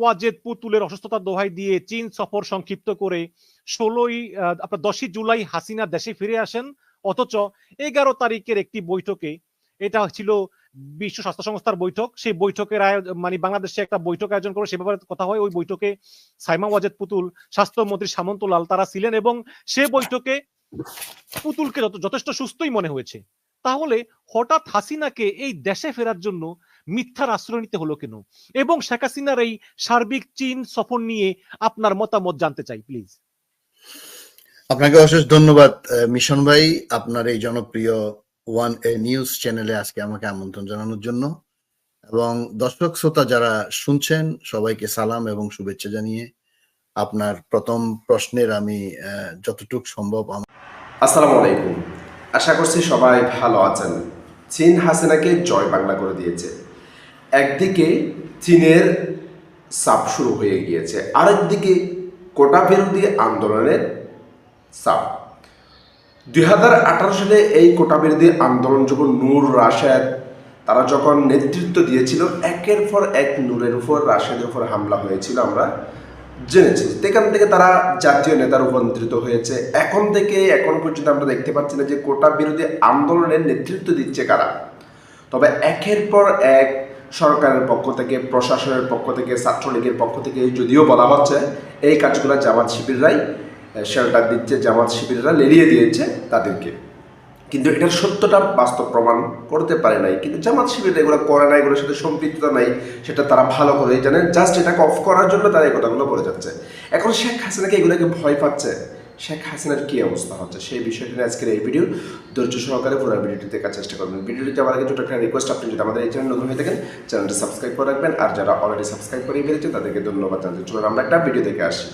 ওয়াজেদ পুতুলের অসুস্থতার দোহাই দিয়ে চীন সফর সংক্ষিপ্ত করে ষোলোই আপনার দশই জুলাই হাসিনা দেশে ফিরে আসেন। অথচ এগারো তারিখের একটি বৈঠকে, এটা ছিল বিশ্ব স্বাস্থ্য সংস্থার বৈঠক, সেই বৈঠকের মানে বাংলাদেশে একটা বৈঠক আয়োজন করে, সে ব্যাপারে কথা হয়। ওই বৈঠকে সাইমা ওয়াজেদ পুতুল, স্বাস্থ্যমন্ত্রী সামন্তলাল তারা ছিলেন এবং সে বৈঠকে পুতুলকে যথেষ্ট সুস্থই মনে হয়েছে। তাহলে হঠাৎ হাসিনাকে এই দেশে ফেরার জন্য মিথ্যার আশ্রয় নিতে হলো কেন? এবং শেখ হাসিনার এই সার্বিক চীন সফর নিয়ে আপনার মতামত জানতে চাই প্লিজ আপনাকে অশেষ ধন্যবাদ মিশন ভাই আপনার এই জনপ্রিয় ওয়ান এ নিউজ চ্যানেলে আজকে আমাকে আমন্ত্রণ জানানোর জন্য। এবং দর্শক শ্রোতা যারা শুনছেন সবাইকে সালাম এবং শুভেচ্ছা জানিয়ে আপনার প্রথম প্রশ্নের আমি যতটুকু সম্ভব আসসালামু আলাইকুম। আশা করছি সবাই ভালো আছেন। চীন হাসিনাকে জয় বাংলা করে দিয়েছে। একদিকে চীনের চাপ শুরু হয়ে গিয়েছে, আরেকদিকে কোটা বিরোধী আন্দোলনের চাপ। দুই হাজার আঠারো সালে এই কোটা বিরোধী আন্দোলন যখন নূর রাশেদ, তারা যখন নেতৃত্ব দিয়েছিল, একের পর এক নূরের উপর, রাশেদের উপর হামলা হয়েছিল আমরা জেনেছি। সেখান থেকে তারা জাতীয় নেতার রূপান্তরিত হয়েছে। এখন থেকে, এখন পর্যন্ত আমরা দেখতে পাচ্ছি না যে কোটা বিরোধী আন্দোলনের নেতৃত্ব দিচ্ছে কারা। তবে একের পর এক সরকারের পক্ষ থেকে, প্রশাসনের পক্ষ থেকে, ছাত্রলীগের পক্ষ থেকে যদিও বলা হচ্ছে, এই কাজগুলো জামাত শিবিররাই শেল্টার দিচ্ছে, জামাত শিবিররা লেলিয়ে দিয়েছে তাদেরকে। কিন্তু এটার সত্যটা বাস্তব প্রমাণ করতে পারে নাই। কিন্তু জামাত শিবির এগুলো করে না এগুলোর সাথে সম্পৃক্ততা নাই, সেটা তারা ভালো করেই জানে জাস্ট এটাকে অফ করার জন্য তারা এই কথাগুলো করে যাচ্ছে। এখন শেখ হাসিনাকে এগুলোকে ভয় পাচ্ছে। শেখ হাসিনার কি অবস্থা হচ্ছে? সেই বিষয়টি নিয়ে আজকের এই ভিডিও। ধৈর্য সহকারে পুরো ভিডিওটি দেখার চেষ্টা করবেন। ভিডিওটি যাওয়ার আগে ছোটো একটা রিকোয়েস্ট আপনি যদি আমাদের এই চ্যানেল নতুন হয়ে থাকেন চ্যানেলটি সাবস্ক্রাইব করে রাখবেন। আর যারা অলরেডি সাবস্ক্রাইব করে ফেলেছে তাদেরকে ধন্যবাদ জানাতে চলুন আমরা একটা ভিডিও দেখে আসি।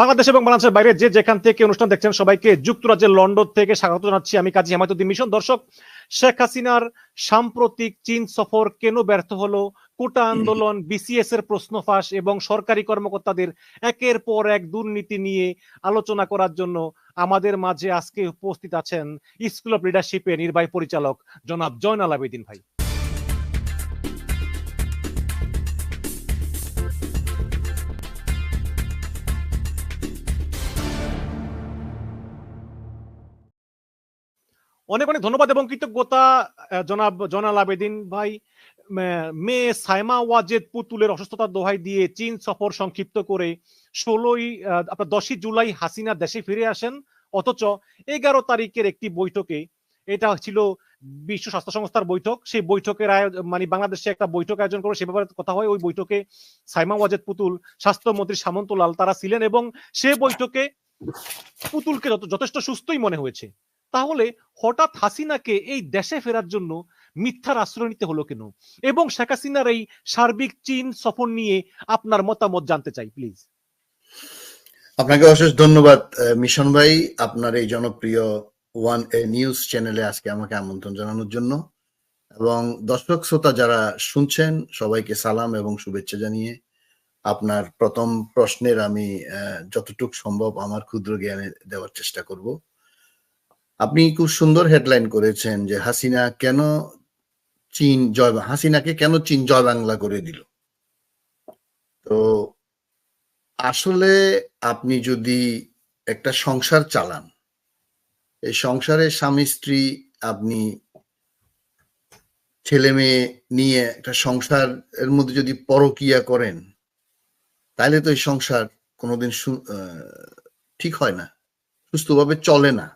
বাংলাদেশ এবং বাংলাদেশের বাইরে যে যেখান থেকে অনুষ্ঠান দেখছেন, সবাইকে যুক্তরাজ্যের লন্ডন থেকে স্বাগত জানাচ্ছি। আমি কাজী হেমায়তুদ্দিন মিশন। দর্শক শেখ হাসিনার সাম্প্রতিক চীন সফর কেন ব্যর্থ হলো? কোটা আন্দোলন বিসিএস এর প্রশ্ন ফাঁস এবং সরকারি কর্মকর্তাদের একের পর এক দুর্নীতি নিয়ে আলোচনা করার জন্য আমাদের মাঝে আজকে উপস্থিত আছেন স্কুল অফ লিডারশিপের নির্বাহী পরিচালক জনাব জয়নাল আবেদিন ভাই। অনেক অনেক ধন্যবাদ এবং কৃতজ্ঞতা জনাব জনাল আবেদিন ভাই। মেয়ে সাইমা ওয়াজেদ পুতুলের অসুস্থতার দোহাই দিয়ে চীন সফর সংক্ষিপ্ত করে ষোলোই আপনার দশই জুলাই হাসিনা দেশে ফিরে আসেন। অথচ এগারো তারিখের একটি বৈঠকে, এটা ছিল বিশ্ব স্বাস্থ্য সংস্থার বৈঠক, সেই বৈঠকের আয়োজন মানে বাংলাদেশে একটা বৈঠক আয়োজন করে সে ব্যাপারে কথা হয়। ওই বৈঠকে সাইমা ওয়াজেদ পুতুল, স্বাস্থ্যমন্ত্রী সামন্তলাল তারা ছিলেন এবং সে বৈঠকে পুতুলকে যথেষ্ট সুস্থই মনে হয়েছে। তাহলে হঠাৎ হাসিনাকে এই দেশে ফেরার জন্য মিথ্যার আশ্রয় নিতে হলো কেন? এবং শেখ হাসিনার এই সার্বিক চীন সফর নিয়ে আপনার মতামত জানতে চাই প্লিজ আপনাকে অশেষ ধন্যবাদ মিশন ভাই, আপনার এই জনপ্রিয় ওয়ান এ নিউজ চ্যানেলে আজকে আমাকে আমন্ত্রণ জানানোর জন্য। এবং দর্শক শ্রোতা যারা শুনছেন, সবাইকে সালাম এবং শুভেচ্ছা জানিয়ে আপনার প্রথম প্রশ্নের আমি যতটুকু সম্ভব আমার ক্ষুদ্র জ্ঞানে দেওয়ার চেষ্টা করব। আপনি খুব সুন্দর হেডলাইন করেছেন যে হাসিনা কেন চীন জয় হাসিনাকে কেন চীন জয় বাংলা করে দিল? তো আসলে আপনি যদি একটা সংসার চালান, এই সংসারের স্বামী, স্ত্রী, আপনি ছেলে মেয়ে নিয়ে একটা সংসার এর মধ্যে যদি পরকিয়া করেন, তাহলে তো এই সংসার কোনোদিন ঠিক হয় না, সুস্থভাবে চলে না।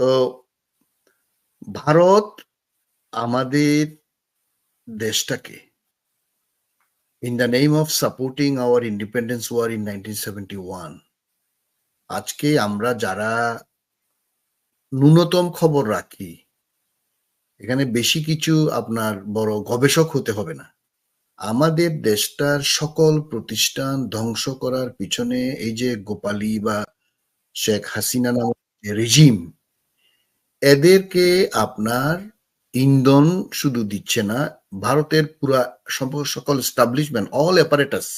তো ভারত আমাদের দেশটাকে in the name of supporting our independence war in nineteen আজকে আমরা যারা ন্যূনতম খবর রাখি, এখানে বেশি কিছু আপনার বড় গবেষক হতে হবে না। আমাদের দেশটার সকল প্রতিষ্ঠান ধ্বংস করার পিছনে এই যে গোপালী বা শেখ হাসিনা নামক রিজিম এদেরকে আপনার ইন্ধন শুধু দিচ্ছে না, ভারতের পুরা সকল establishment all apparatus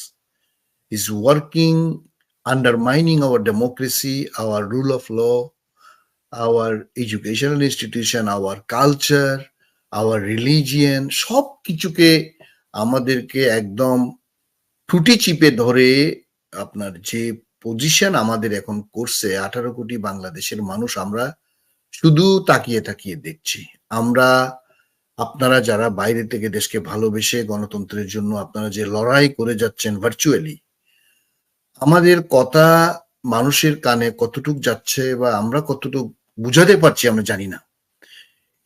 is working undermining our democracy our rule of law our educational institution our culture our religion সব কিছুকে আমাদেরকে একদম ঠুটি চিপে ধরে আপনার যে পজিশন আমাদের এখন করছে, আঠারো কোটি বাংলাদেশের মানুষ আমরা শুধু তাকিয়ে তাকিয়ে দেখছি। আমরা, আপনারা যারা বাইরে থেকে দেশকে ভালোবেসে গণতন্ত্রের জন্য আপনারা যে লড়াই করে যাচ্ছেন ভার্চুয়ালি আমাদের কথা মানুষের কানে কতটুক যাচ্ছে বা আমরা কতটুক বুঝাতে পারছি আমরা জানি না।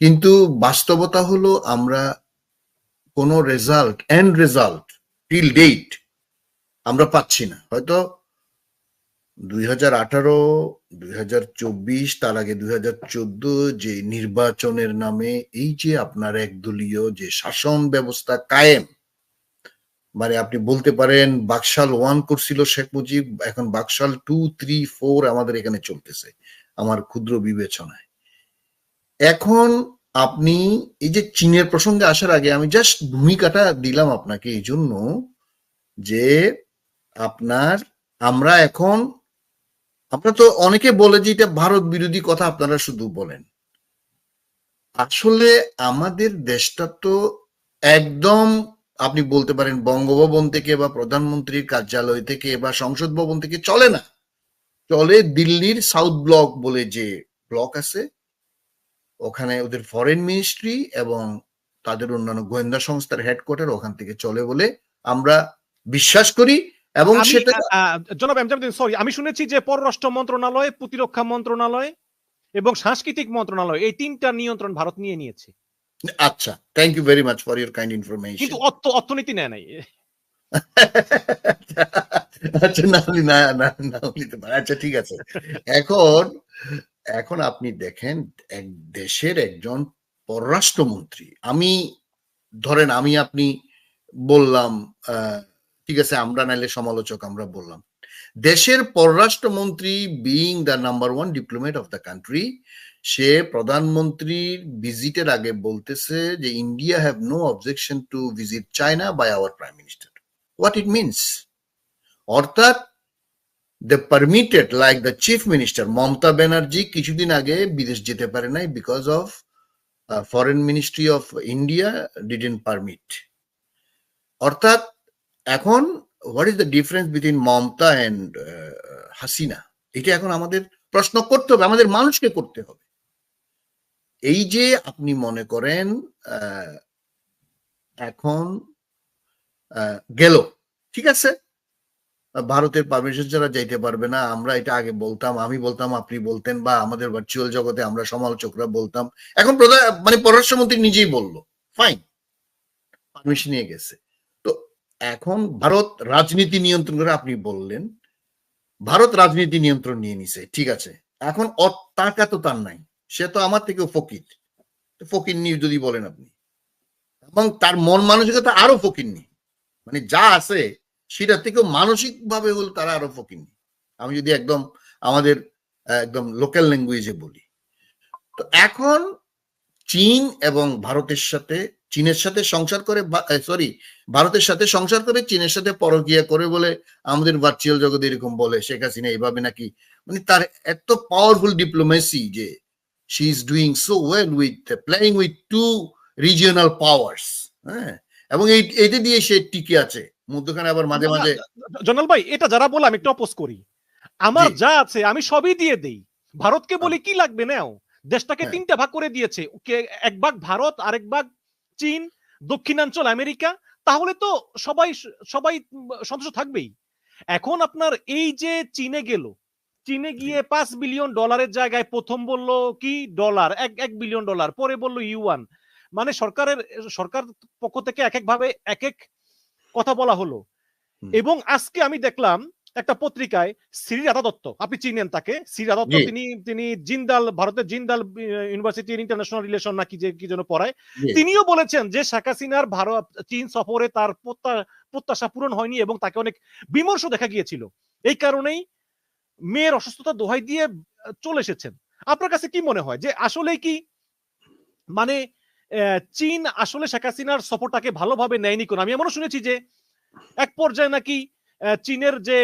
কিন্তু বাস্তবতা হলো আমরা কোনো result end result till date আমরা পাচ্ছি না। হয়তো দুই হাজার আঠারো, দুই হাজার চব্বিশ, তার আগে দুই হাজার চোদ্দ, যে নির্বাচনের নামে এই যে আপনার একদলীয় যে শাসন ব্যবস্থা কায়েম মানে আপনি বলতে পারেন বাকশাল ওয়ান করছিল শেখ মুজিব, এখন বাকশাল টু থ্রি ফোর আমাদের এখানে চলতেছে, আমার ক্ষুদ্র বিবেচনায়। এখন আপনি এই যে চীনের প্রসঙ্গে আসার আগে আমি জাস্ট ভূমিকাটা দিলাম আপনাকে এই জন্য যে আপনার আমরা এখন আমরা তো অনেকে বলে যে এটা ভারত বিরোধী কথা, আপনারা শুধু বলেন। আসলে আমাদের দেশটা তো একদম, আপনি বলতে পারেন, বঙ্গভবন থেকে বা প্রধানমন্ত্রীর কার্যালয় থেকে বা সংসদ ভবন থেকে চলে না। চলে দিল্লির সাউথ ব্লক বলে যে ব্লক আছে, ওখানে ওদের ফরেন মিনিস্ট্রি এবং তাদের অন্যান্য গোয়েন্দা সংস্থার হেডকোয়ার্টার ওখান থেকে চলে বলে আমরা বিশ্বাস করি। এবং সেটা জনাব এমজামুদ্দিন সরি আমি শুনেছি যে পররাষ্ট্র মন্ত্রণালয় প্রতিরক্ষা মন্ত্রণালয় এবং সাংস্কৃতিক মন্ত্রণালয় এই তিনটা নিয়ন্ত্রণ ভারত নিয়ে নিয়েছে। আচ্ছা thank you very much for your kind information কিন্তু অর্থ অর্থনীতি নেয় নাই। আচ্ছা না না না না নিতে পারে। আচ্ছা ঠিক আছে। এখন এখন আপনি দেখেন এক দেশের একজন পররাষ্ট্রমন্ত্রী আমি ধরেন আমি আপনি বললাম আহ, ঠিক আছে, আমরা নাইলে সমালোচক, আমরা বললাম। দেশের পররাষ্ট্রমন্ত্রী being the number one diplomat of the country সে প্রধানমন্ত্রীর ভিজিটের আগে বলতেছে যে India have no objection to visit China by our prime minister what it means অর্থাৎ the permitted like the chief minister Mamata Banerjee কিছুদিন আগে বিদেশ যেতে পারে নাই because of foreign ministry of India didn't permit অর্থাৎ এখন what is the difference between Mamata and Hasina? এটা এখন আমাদের প্রশ্ন করতে হবে, আমাদের মানুষকে করতে হবে। এই যে আপনি মনে করেন এখন গেল, ঠিক আছে? ভারতের পারমিশন ছাড়া যাইতে পারবে না, আমরা এটা আগে বলতাম, আমি বলতাম, আপনি বলতেন, বা আমাদের ভার্চুয়াল জগতে আমরা সমালোচকরা বলতাম। এখন প্রধান মানে পররাষ্ট্রমন্ত্রী নিজেই বলল ফাইন পারমিশন নিয়ে গেছে। এখন ভারত রাজনীতি নিয়ন্ত্রণ করে আপনি বললেন, ভারত রাজনীতি নিয়ন্ত্রণ নিয়ে নিছে, ঠিক আছে। এখন টাকা তো তার নাই, সে তো আমার থেকেও ফকির। ফকির নি যদি বলেন আপনি। এবং তার মন মানসিকতা আরও ফকির নি মানে যা আছে, সেটা থেকেও মানসিক ভাবে হল তারা আরও ফকির নি আমি যদি একদম আমাদের একদম লোকাল ল্যাঙ্গুয়েজে বলি। তো এখন চীন এবং ভারতের সাথে চীনের সাথে সংসার করে সরি ভারতের সাথে সংসার করে চীনের সাথে পরকিয়া করে বলে আমাদের ভার্চুয়াল জগতে এরকম বলে শেখ হাসিনা এইভাবে নাকি? মানে তার এত পাওয়ারফুল ডিপ্লোমেসি যে she is doing so well with playing with two regional powers হ্যাঁ? এবং এই এটা দিয়ে সে টিকে আছে। মধ্যখানে আবার মাঝে মাঝে জনাল ভাই এটা যারা বলে আমি একটু অপোজ করি। আমার যা আছে আমি সবই দিয়ে দেই। ভারতকে বলি কি লাগবে নাও? দেশটাকে হ্যাঁ। তিনটা ভাগ করে দিয়েছে। এক ভাগ ভারত আরেক ভাগ চীন দক্ষিণাঞ্চল আমেরিকা তাহলে তো সবাই সবাই সন্তুষ্ট থাকবেই। এখন আপনার এই যে চীনে গেল চীনে গিয়ে পাঁচ বিলিয়ন ডলারের জায়গায় প্রথম বলল কি? ডলার এক এক বিলিয়ন ডলার পরে বলল ইউয়ান। মানে সরকারের সরকার পক্ষ থেকে এক এক ভাবে এক এক কথা বলা হলো। এবং আজকে আমি দেখলাম একটা পত্রিকায় শ্রী রাধা দত্ত আপনি চিনেন তাকে? শ্রী রাধা দত্ত তিনি তিনি জিন্দাল ভারতের জিন্দাল ইউনিভার্সিটির ইন্টারন্যাশনাল রিলেশন নাকি যে কি যেন পড়ায়। তিনিও বলেছেন যে শেখ হাসিনার ভারত চীন সফরে তার প্রত্যা- প্রত্যাশা পূরণ হয়নি এবং তাকে অনেক বিমর্ষ দেখা গিয়েছিল। এই কারণেই মেয়ের অসুস্থতা দোহাই দিয়ে চলে এসেছেন। আপনার কাছে কি মনে হয় যে আসলে কি মানে আহ, চীন আসলে শেখ হাসিনার সফরটাকে ভালোভাবে নেয়নি কোন? আমি এমনও শুনেছি যে এক পর্যায়ে নাকি চীনের যে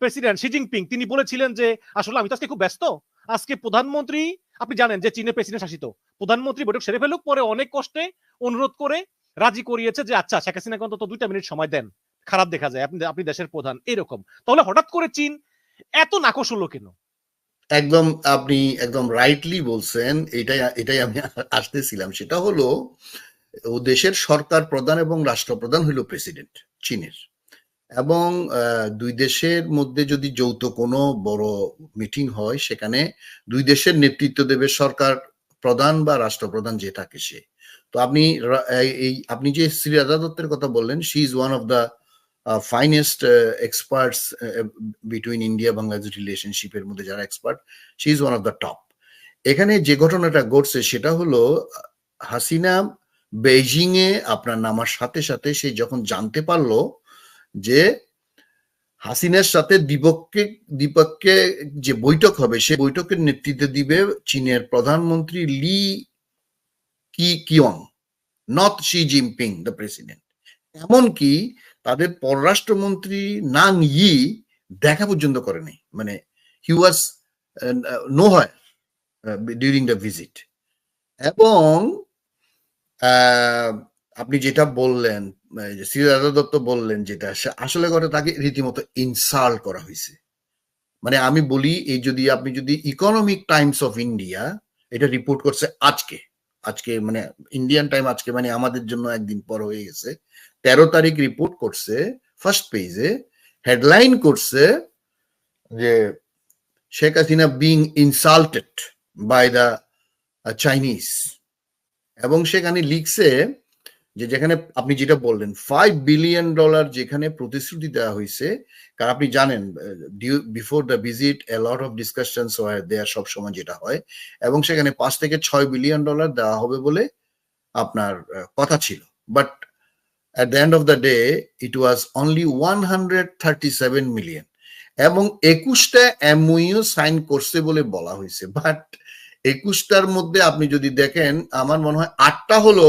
প্রেসিডেন্ট শি জিনপিং তিনি বলেছিলেন যে, আসলে আমি তো আজকে খুব ব্যস্ত। আজকে প্রধানমন্ত্রী, আপনি জানেন যে চীনের প্রেসিডেন্ট শাসিত। প্রধানমন্ত্রী বৈঠক সেরে ফেলুক, পরে অনেক কষ্টে অনুরোধ করে রাজি করিয়েছে যে আচ্ছা শেখ হাসিনাকে অন্তত দুইটা মিনিট সময় দেন। খারাপ দেখা যায়, আপনি আপনি দেশের প্রধান, এরকম। তাহলে হঠাৎ করে চীন এত নাকশ হলো কেন? একদম আপনি একদম রাইটলি বলছেন, এটাই এটাই আমি আসতেছিলাম। সেটা হলো, ও দেশের সরকার প্রধান এবং রাষ্ট্রপ্রধান হইল প্রেসিডেন্ট চীনের। এবং দুই দেশের মধ্যে যদি যৌথ কোনো বড় মিটিং হয়, সেখানে দুই দেশের নেতৃত্ব দেবে সরকার প্রধান বা রাষ্ট্রপ্রধান যে থাকে সে। তো আপনি এই- আপনি যে শ্রী রাজা দত্তের কথা বললেন she is one of the finest experts between India Bangladesh রিলেশনশিপের মধ্যে যারা expert she is one of the top এখানে যে ঘটনাটা ঘটছে, সেটা হলো, হাসিনা বেইজিং এ আপনার নামার সাথে সাথে সে যখন জানতে পারল যে হাসিনার সাথে দ্বিপক্ষে দ্বিপক্ষে যে বৈঠক হবে সে বৈঠকের নেতৃত্ব দিবে চীনের প্রধানমন্ত্রী Li Keqiang not Xi Jinping the president এমনকি তাদের পররাষ্ট্রমন্ত্রী নাং ই দেখা পর্যন্ত করেনি। মানে হি ওয়াজ নো হয় ডিউরিং দ্য ভিজিট এবং আহ, আপনি যেটা বললেন রাজা দত্ত বললেন যেটা আসলে করে তাকে রীতিমতো ইনসাল্ট করা হয়েছে। মানে আমি বলি, এই যদি আপনি যদি ইকোনমিক টাইমস অফ ইন্ডিয়া এটা রিপোর্ট করছে আজকে আজকে মানে ইন্ডিয়ান টাইম আজকে মানে আমাদের জন্য একদিন পর হয়ে গেছে। তেরো তারিখ রিপোর্ট করছে ফার্স্ট পেজে হেডলাইন করছে যে Sheikh Hasina being insulted by the Chinese এবং সেখানে লিখছে যে যেখানে আপনি যেটা বললেন ফাইভ বিলিয়ন ডলার যেখানে প্রতিশ্রুতি দেওয়া হয়েছে কারণ আপনি জানেন before the visit a lot of discussion there সব সময় যেটা হয়, এবং সেখানে পাঁচ থেকে ছয় বিলিয়ন ডলার দেওয়া হবে বলে আপনার কথা ছিল। But at the end of the day it the day, it was only 137 million এবং একুশটা এমওইউ সাইন করছে বলে বলা হয়েছে বাট একুশটার মধ্যে আপনি যদি দেখেন, আমার মনে হয় আটটা হলো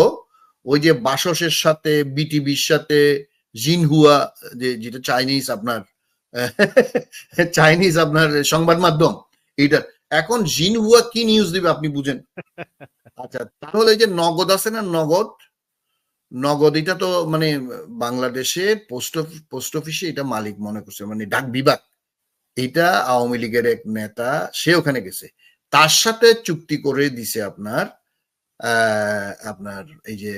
ওই যে বাসসের সাথে বিটিভির সাথে জিনহুয়া যে যেটা চাইনিজ আপনার চাইনিজ আপনার সংবাদ মাধ্যম এটা এখন জিনহুয়া কি নিউজ দিবে আপনি বুঝেন? আচ্ছা তাহলে যে নগদ আছে না নগদ? নগদ এটা তো মানে বাংলাদেশে পোস্ট পোস্ট অফিসে এটা মালিক মনে করছে মানে ডাক বিভাগ। এটা আওয়ামী লীগের এক নেতা সে ওখানে গেছে। তার সাথে চুক্তি করে দিছে আপনার আপনার এই যে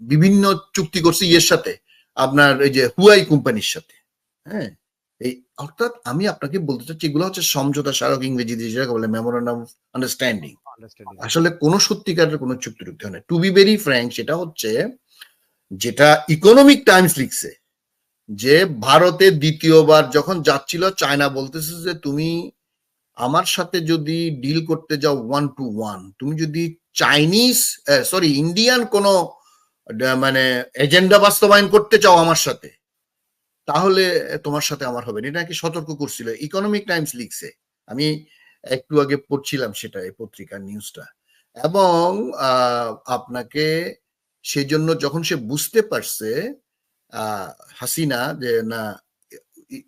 বিভিন্ন চুক্তি করছে ইয়ের সাথে আপনার এই যে হুয়াই কোম্পানির সাথে হ্যাঁ? এই অর্থাৎ আমি আপনাকে বলতে চাচ্ছি এগুলো হচ্ছে সমঝোতা স্মারক ইংরেজি দিয়ে যেটাকে বলে মেমোরান্ডাম আন্ডারস্ট্যান্ডিং. আসলে কোনো সত্যিকারের কোনো চুক্তি টুক্তি হয় না। টু বি ভেরি ফ্র্যাঙ্ক সেটা হচ্ছে যেটা ইকোনমিক টাইমস লিখছে যে ভারতে দ্বিতীয়বার যখন যাচ্ছিল চায়না বলতেছে যে তুমি আমার সাথে যদি ডিল করতে যাও ওয়ান টু ওয়ান তুমি যদি চাইনিজ সরি ইন্ডিয়ান কোনো মানে এজেন্ডা বাস্তবায়ন করতে চাও আমার সাথে, তাহলে তোমার সাথে আমার হবে না। নাকি সতর্ক করছিল। ইকোনমিক টাইমস লিখছে। আমি একটু আগে পড়ছিলাম সেটা, এই পত্রিকার নিউজটা এবং আপনাকে সেজন্য যখন সে বুঝতে পারছে হাসিনা যে না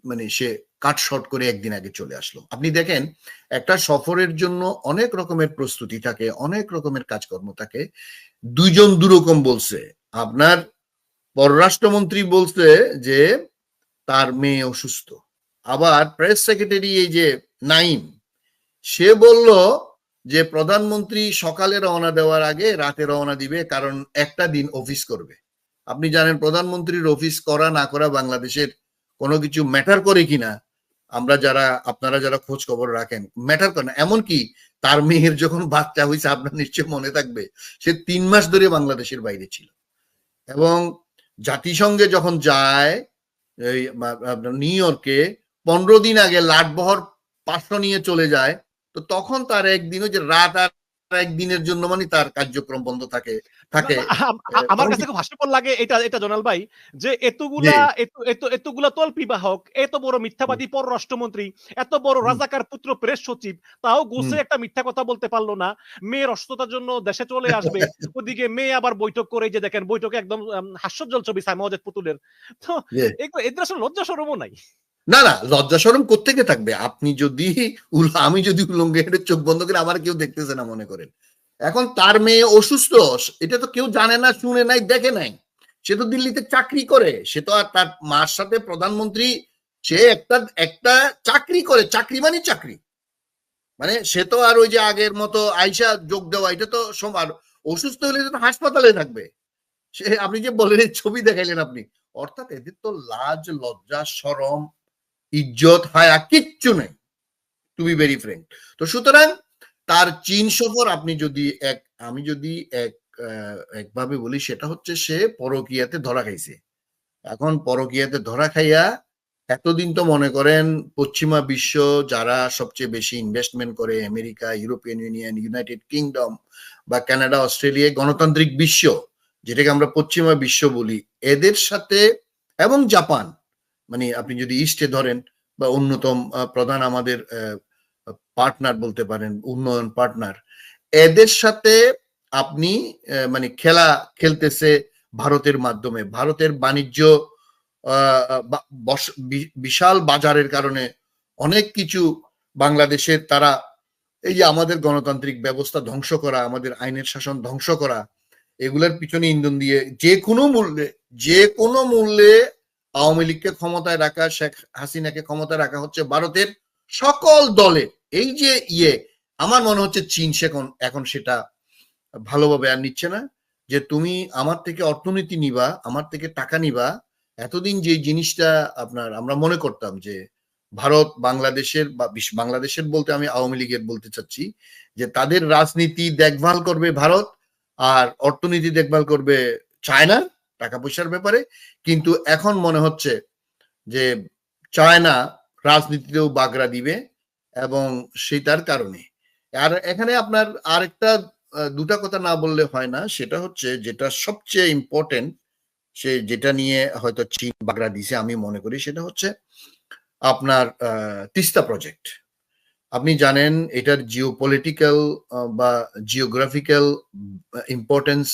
মানে সে কাট শর্ট করে একদিন আগে চলে আসলো। আপনি দেখেন, একটা সফরের জন্য অনেক রকমের প্রস্তুতি থাকে, অনেক রকমের কাজকর্ম থাকে। দুইজন দুরকম বলছে। আপনার পররাষ্ট্রমন্ত্রী বলছে যে, তার মেয়ে অসুস্থ। আবার প্রেস সেক্রেটারি এই যে নাইম, সে বলল যে, প্রধানমন্ত্রী সকালে রওনা দেওয়ার আগে রাতে রওনা দিবে, কারণ একটা দিন অফিস করবে। আপনি জানেন, প্রধানমন্ত্রীর অফিস করা না করা বাংলাদেশের কোনো কিছু ম্যাটার করে কিনা? আমরা যারা, আপনারা যারা খোঁজ খবর রাখেন ম্যাটার করে না। এমনকি তার মেয়ের যখন বাচ্চা হয়েছে আপনার নিশ্চয় মনে থাকবে, সে তিন মাস ধরে বাংলাদেশের বাইরে ছিল। এবং জাতিসংঘে যখন যায়, এই নিউ ইয়র্কে, পনেরো দিন আগে লাটবহর পাঁচশো নিয়ে চলে যায়, তো তখন তার একদিন যে রাত আর একদিনের জন্য মানে তার কার্যক্রম বন্ধ থাকে থাকে। আমার কাছে খুব হাস্যকর লাগে এটা এটা জনাল ভাই যে এতগুলা এত- এত- এতগুলা তল্পি বাহক এত বড় মিথ্যাবাদী পররাষ্ট্রমন্ত্রী এত বড় রাজাকার পুত্র প্রেস সচিব তাও গোসে একটা মিথ্যা কথা বলতে পারল না। মেয়ের অসুস্থতার জন্য দেশে চলে আসবে ওদিকে মেয়ে আবার বৈঠক করে যে দেখেন বৈঠকে একদম হাস্যজ্জ্বল ছবি সাইমাজেদ পুতুলের। তো এগুলো এদের আসলে লজ্জা সরমও নাই। না না লজ্জা সরম কোত্থেকে থাকবে। আপনি যদি আমি যদি উলঙ্গে হেঁটে চোখ বন্ধ করে আমার কেউ দেখতেছে না মনে করেন। এখন তার মেয়ে অসুস্থ, এটা তো কেউ জানে না, শুনে নাই, দেখে নাই। সে তো দিল্লিতে চাকরি করে, সে তো আর তার মার সাথে প্রধানমন্ত্রী, সে একটা একটা চাকরি করে, চাকরি মানে চাকরি। মানে সে তো আর ওই যে আগের মতো আইসা যোগ দেওয়া, এটা তো সমান অসুস্থ হলে তো হাসপাতালে থাকবে। সে আপনি যে বলেন ছবি দেখাইলেন আপনি। অর্থাৎ এদের তো লাজ লজ্জা সরম ইজ্জত, হায়া কিচ্ছু নেই টু বি ভেরি ফ্রেন্ড তো সুতরাং তার চীন সফর আপনি যদি এক, আমি যদি এক একভাবে বলি, সেটা হচ্ছে সে পরকিয়াতে ধরা খাইছে। এখন পরকিয়াতে ধরা খাইয়া এতদিন তো মনে করেন পশ্চিমা বিশ্ব যারা সবচেয়ে বেশি ইনভেস্টমেন্ট করে, America, European Union, United Kingdom বা কানাডা, অস্ট্রেলিয়া, গণতান্ত্রিক বিশ্ব, যেটাকে আমরা পশ্চিমা বিশ্ব বলি, এদের সাথে এবং জাপান মানে আপনি যদি ইস্টে ধরেন বা অন্যতম প্রধান আমাদের পার্টনার বলতে পারেন, উন্নয়ন পার্টনার এদের সাথে আপনি মানে খেলা খেলতেছে ভারতের মাধ্যমে। ভারতের বাণিজ্য বিশাল বাজারের কারণে অনেক কিছু বাংলাদেশের তারা এই যে আমাদের গণতান্ত্রিক ব্যবস্থা ধ্বংস করা, আমাদের আইনের শাসন ধ্বংস করা, এগুলোর পিছনে ইন্ধন দিয়ে যে কোনো মূল্যে, যে কোনো মূল্যে আওয়ামী লীগকে ক্ষমতায় রাখা, শেখ হাসিনাকে ক্ষমতায় রাখা হচ্ছে ভারতের সকল দলে এই যে ইয়ে আমার মনে হচ্ছে চীন সেখন এখন সেটা ভালোভাবে আর নিচ্ছে না। যে তুমি আমার থেকে অর্থনীতি নিবা, আমার থেকে টাকা নিবা, এতদিন যে জিনিসটা আপনার, আমরা মনে করতাম যে ভারত বাংলাদেশের বা বাংলাদেশের বলতে আমি আওয়ামী লীগের বলতে চাচ্ছি, যে তাদের রাজনীতি দেখভাল করবে ভারত আর অর্থনীতি দেখভাল করবে চায়না। টাকা পয়সার ব্যাপারে। কিন্তু এখন মনে হচ্ছে যে চায়না রাজনীতিতেও বাগড়া দিবে এবং সেটার কারণে। আর এখানে আপনার আরেকটা দুটা কথা না বললে হয় না, সেটা হচ্ছে যেটা সবচেয়ে ইম্পর্টেন্ট সে যেটা নিয়ে হয়তো চীন বাগড়া দিছে আমি মনে করি, সেটা হচ্ছে আপনার তিস্তা প্রজেক্ট আপনি জানেন এটার জিও বা জিওগ্রাফিক্যাল ইম্পর্টেন্স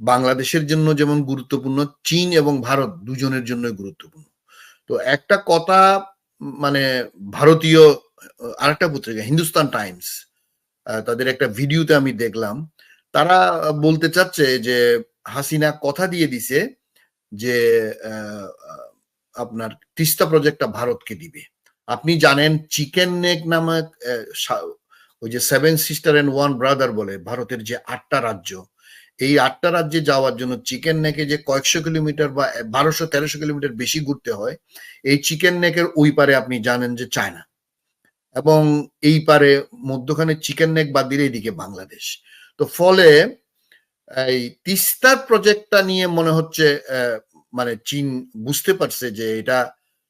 বাংলাদেশের জন্য যেমন গুরুত্বপূর্ণ, চীন এবং ভারত দুজনের জন্য গুরুত্বপূর্ণ। তো একটা কথা মানে ভারতীয়, আরেকটা পত্রিকা, হিন্দুস্তান টাইমস তাদের একটা ভিডিওতে আমি দেখলাম, তারা বলতে চাচ্ছে যে হাসিনা কথা দিয়ে দিছে যে আপনার তিস্তা প্রজেক্টটা ভারতকে দিবে। আপনি জানেন চিকেন নেক নামক ওই যে seven sister and one brother বলে ভারতের যে আটটা রাজ্য এই আটটা রাজ্যে যাওয়ার জন্য চিকেন নেকে যে কয়েকশো কিলোমিটার বা বারোশো, তেরোশো কিলোমিটার বেশি ঘুরতে হয়, এই চিকেন নেকের ওই পারে আপনি জানেন যে চায়না এবং এই পারে মধ্যখানে চিকেন নেক বাদ দিলে এদিকে বাংলাদেশ। তো ফলে এই তিস্তার প্রজেক্টটা নিয়ে মনে হচ্ছে মানে চীন বুঝতে পারছে যে এটা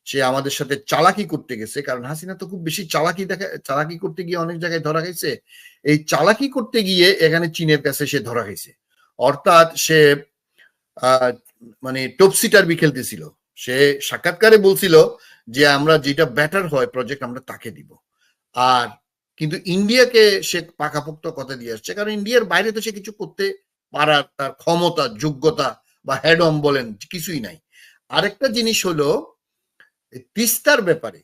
সে আমাদের সাথে চালাকি করতে গেছে, কারণ হাসিনা তো খুব বেশি চালাকি দেখা, চালাকি করতে গিয়ে অনেক জায়গায় ধরা খাইছে। এই চালাকি করতে গিয়ে এখানে চীনের কাছে সে ধরা খাইছে। অর্থাৎ সে মানে টপসিটারবি খেলতেছিল। সে সাক্ষাৎকারে বলছিল যে আমরা যেটা ব্যাটার হয় প্রজেক্ট আমরা তাকে দিব। আর কিন্তু ইন্ডিয়াকে সে পাকাপোক্ত কথা দিয়ে আসছে। কারণ ইন্ডিয়ার বাইরে তো সে কিছু করতে পারার তার ক্ষমতা, যোগ্যতা বা হেডম বলেন কিছুই নাই। আরেকটা জিনিস হলো তিস্তার ব্যাপারে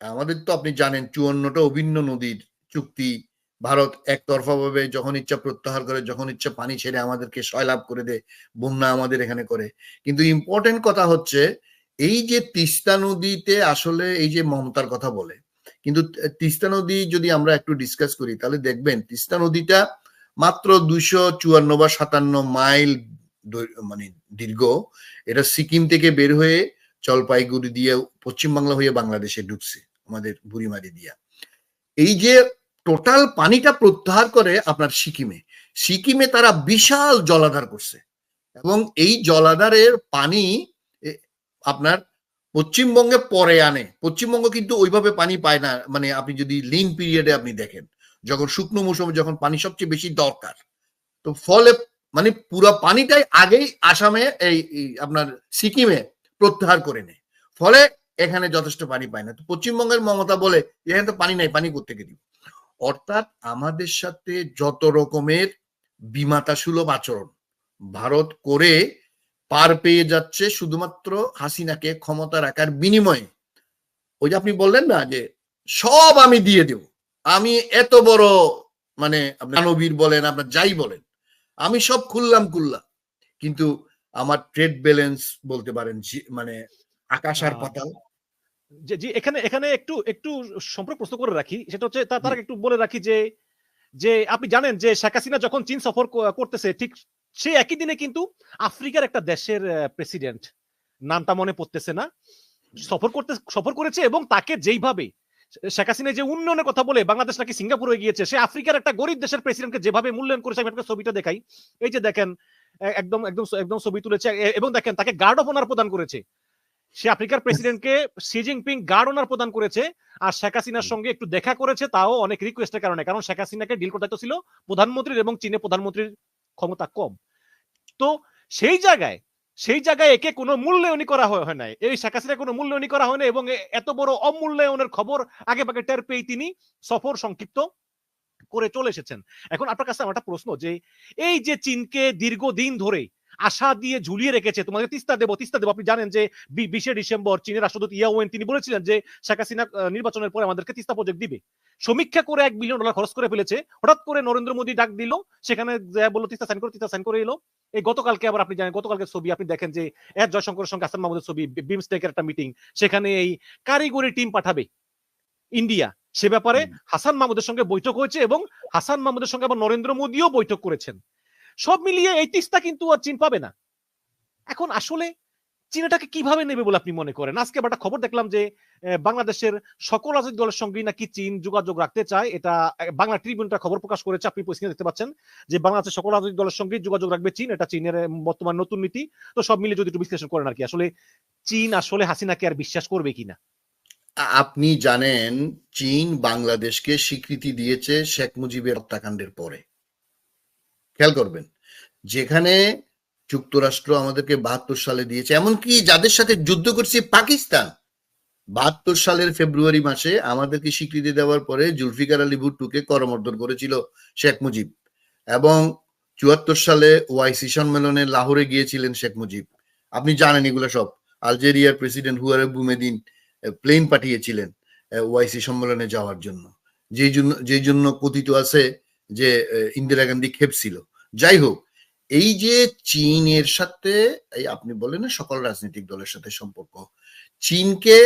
আমাদের তো আপনি জানেন চুয়ান্নটা অভিন্ন নদীর চুক্তি ভারত একতরফা ভাবে যখন ইচ্ছা প্রত্যাহার করে, যখন ইচ্ছা পানি ছেড়ে আমাদেরকে সয়লাভ করে দেয়, বন্যা আমাদের এখানে করে। কিন্তু ইম্পর্টেন্ট কথা হচ্ছে, এই যে তিস্তা নদীতে আসলে এই যে মমতার কথা বলে, কিন্তু তিস্তা নদী যদি আমরা একটু ডিসকাস করি, তাহলে দেখবেন তিস্তা নদীটা মাত্র দুইশো চুয়ান্ন বা সাতান্ন মাইল মানে দীর্ঘ। এটা সিকিম থেকে বের হয়ে জলপাইগুড়ি দিয়ে পশ্চিমবাংলা হয়ে বাংলাদেশে ঢুকছে, আমাদের বুড়িমারি দিয়া। এই যে টোটাল পানিটা প্রত্যাহার করে আপনার সিকিমে। সিকিমে তারা বিশাল জলাধার করছে এবং এই জলাধারের পানি আপনার পশ্চিমবঙ্গে পরে আনে। পশ্চিমবঙ্গ কিন্তু ওইভাবে পানি পায় না। মানে আপনি যদি লিন পিরিয়ডে আপনি দেখেন, যখন শুকনো মৌসুমে যখন পানি সবচেয়ে বেশি দরকার, তো ফলে মানে পুরো পানিটাই আগেই আসামে এই আপনার সিকিমে প্রত্যাহার করে নেয়। ফলে এখানে যথেষ্ট পানি পায় না। তো পশ্চিমবঙ্গের মমতা বলে, এখানে তো পানি নাই, পানি কোথেকে দিব? অর্থাৎ আমাদের সাথে যত রকমের বিমাতা সুলভ আচরণ ভারত করে পার পেয়ে যাচ্ছে শুধুমাত্র হাসিনাকে ক্ষমতা রাখার বিনিময়ে। ওই যে আপনি বললেন না যে সব আমি দিয়ে দেব আমি এত বড় মানে মানবীর বলেন আপনার যাই বলেন আমি সব খুললাম খুললাম কিন্তু আমার ট্রেড ব্যালেন্স বলতে পারেন মানে আকাশ আর পাতাল। যে যে এখানে এখানে একটু একটু সম্পর্ক প্রশ্ন করে রাখি। সেটা হচ্ছে তার একটু বলে রাখি যে যে আপনি জানেন যে শেখ হাসিনা যখন চীন সফর করতেছে ঠিক সে একই দিনে কিন্তু আফ্রিকার একটা দেশের প্রেসিডেন্ট নামটা মনে পড়তেছে না। সফর করতে সফর করেছে এবং তাকে যেইভাবে শেখ হাসিনা যে উন্নয়নের কথা বলে বাংলাদেশ নাকি সিঙ্গাপুরে গিয়েছে সে আফ্রিকার একটা গরিব দেশের প্রেসিডেন্টকে যেভাবে মূল্যায়ন করেছে আমি আপনাকে ছবিটা দেখাই। এই যে দেখেন একদম একদম একদম ছবি তুলেছে এবং দেখেন তাকে গার্ড অফ অনার প্রদান করেছে। সে আফ্রিকার প্রেসিডেন্টকে শি জিনপিং গার্ড অনার প্রদান করেছে আর শেখ হাসিনার সঙ্গে একটু দেখা করেছে তাও অনেক রিকোয়েস্টের কারণে। কারণ শেখ হাসিনাকে ডিল করতে ছিল প্রধানমন্ত্রীর এবং চীনের প্রধানমন্ত্রীর ক্ষমতা কম। তো সেই জায়গায় সেই জায়গায় একে কোনো মূল্যায়নই করা হয় নাই। এই শেখ হাসিনা কোনো মূল্যায়নই করা হয় না এবং এত বড় অমূল্যায়নের খবর আগে ভাগে টের পেয়ে তিনি সফর সংক্ষিপ্ত করে চলে এসেছেন। এখন আপনার কাছে আমার একটা প্রশ্ন যে এই যে চীনকে দীর্ঘদিন ধরে আশা দিয়ে ঝুলিয়ে রেখেছে। তোমাকে তিস্তা দেবো তিস্তা দেবো। আপনি জানেন যে বিশে ডিসেম্বর চীনের রাষ্ট্রদূত ইয়াওয়েন তিনি বলেছিলেন যে শেখ হাসিনা নির্বাচনের পরে আমাদেরকে তিস্তা প্রজেক্ট দিবে। সমীক্ষা করে এক বিলিয়ন ডলার খরচ করে ফেলেছে। হঠাৎ করে নরেন্দ্র মোদী ডাক দিল সেখানে বলল তিস্তা সাইন করে তিস্তা সাইন করে এলো। এই গতকালকে আবার আপনি জানেন গতকালকে ছবি আপনি দেখেন যে এস জয়শঙ্করের সঙ্গে হাসান মাহমুদের ছবি বিমস্টেকের একটা মিটিং সেখানে এই কারিগরি টিম পাঠাবে ইন্ডিয়া। সে ব্যাপারে হাসান মাহমুদের সঙ্গে বৈঠক হয়েছে এবং হাসান মাহমুদের সঙ্গে আবার নরেন্দ্র মোদীও বৈঠক করেছেন। সব মিলিয়ে এই তিস্তা কিন্তু আর চীন পাবে না। এখন আসলে চীন এটাকে কীভাবে নেবে বলে আপনি মনে করেন? আজকে একটা খবর দেখলাম যে বাংলাদেশের সকল রাজনৈতিক দলের সঙ্গে নাকি চীন যোগাযোগ রাখতে চায়। এটা বাংলা ট্রিবিউনটা খবর প্রকাশ করেছে। আপনি স্ক্রিনে দেখতে পাচ্ছেন যে, বাংলাদেশের সকল রাজনৈতিক দলের সঙ্গে যোগাযোগ রাখবে চীন। এটা চীনের বর্তমান নতুন নীতি। তো সব মিলে যদি একটু বিশ্লেষণ করেন আর কি, আসলে চীন আসলে হাসিনাকে আর বিশ্বাস করবে কিনা? আপনি জানেন, চীন বাংলাদেশকে স্বীকৃতি দিয়েছে শেখ মুজিবের হত্যাকাণ্ডের পরে। খেয়াল করবেন, যেখানে যুক্তরাষ্ট্র আমাদেরকে বাহাত্তর সালে দিয়েছে, এমনকি যাদের সাথে যুদ্ধ করছে পাকিস্তান, বাহাত্তর সালের ফেব্রুয়ারি মাসে আমাদেরকে স্বীকৃতি দেওয়ার পরে জুলফিকার আলী ভুট্টোকে করমর্দন করেছিল শেখ মুজিব এবং চুয়াত্তর সালে ওয়াইসি সম্মেলনে লাহোরে গিয়েছিলেন শেখ মুজিব। আপনি জানেন এগুলো সব। আলজেরিয়ার প্রেসিডেন্ট হুয়ারে বুমেদিন প্লেন পাঠিয়েছিলেন ওয়াইসি সম্মেলনে যাওয়ার জন্য। যেই জন্য যেই জন্য কথিত আছে যে ইন্দিরা গান্ধী খেপছিল যাই হোক, এই যে চীনের সাথে, এই আপনি বলেন না সকল রাজনৈতিক দলের সাথে সম্পর্ক, চীনকে